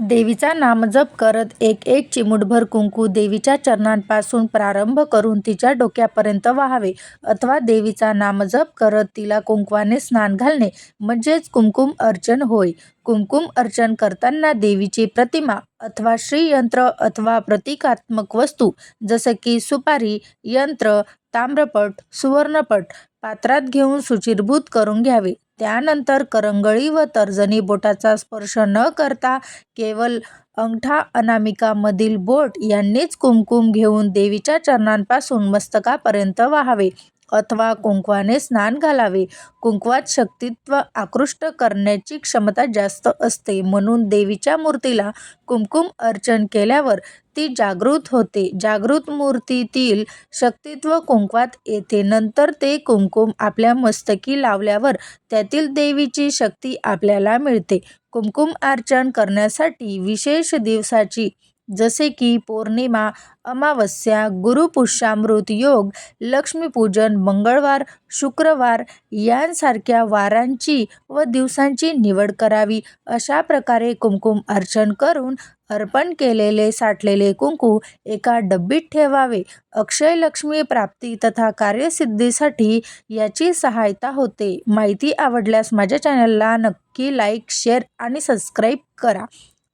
देवीचा नामजप करत एक एक चिमूटभर कुंकू देवीच्या चरणांपासून प्रारंभ करून तिच्या डोक्यापर्यंत वाहावे अथवा देवीचा नामजप करत तिला कुंकवाने स्नान घालणे म्हणजेच कुंकुम अर्चन होय. कुंकुम अर्चन करताना देवीची प्रतिमा अथवा श्रीयंत्र अथवा प्रतिकात्मक वस्तू जसं की सुपारी, यंत्र, ताम्रपट, सुवर्णपट पात्रात घेऊन सुचिरभूत करून घ्यावे. त्यानंतर करंगळी व तर्जनी बोटाचा स्पर्श न करता केवळ अंगठा अनामिकामधील बोट यांनीच कुमकुम घेऊन देवीच्या चरणांपासून मस्तकापर्यंत वहावे. अथवा कुंकवाने स्नान घालावे. कुंकवात शक्तित्व आकृष्ट करण्याची क्षमता जास्त असते म्हणून देवीच्या मूर्तीला कुमकुम अर्चन केल्यावर ती जागृत होते. जागृत मूर्तीतील शक्तित्व कुंकवात येते. नंतर ते कुंकुम आपल्या मस्तकी लावल्यावर त्यातील देवीची शक्ती आपल्याला मिळते. कुमकुम अर्चन करण्यासाठी विशेष दिवसाची जसे की पौर्णिमा, अमावस्या गुरुपुष्यामृत योग, लक्ष्मीपूजन, मंगळवार, शुक्रवार यांसारख्या वारांची व दिवसांची निवड करावी. अशा प्रकारे कुंकुम अर्चन करून अर्पण केलेले साठलेले कुंकू एका डब्बीत ठेवावे. अक्षय लक्ष्मी प्राप्ती तथा कार्यसिद्धीसाठी याची सहायता होते. माहिती आवडल्यास माझ्या चॅनलला नक्की लाईक, शेअर आणि सबस्क्राईब करा.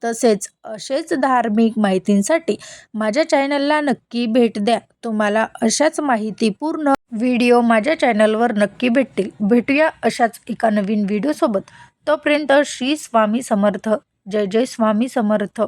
तसेच असेच धार्मिक माहितींसाठी माझ्या चॅनलला नक्की भेट द्या. तुम्हाला अशाच माहितीपूर्ण व्हिडिओ माझ्या चॅनलवर नक्की भेटतील. भेटूया अशाच एका नवीन व्हिडिओसोबत तोपर्यंत श्री स्वामी समर्थ. जय जय स्वामी समर्थ.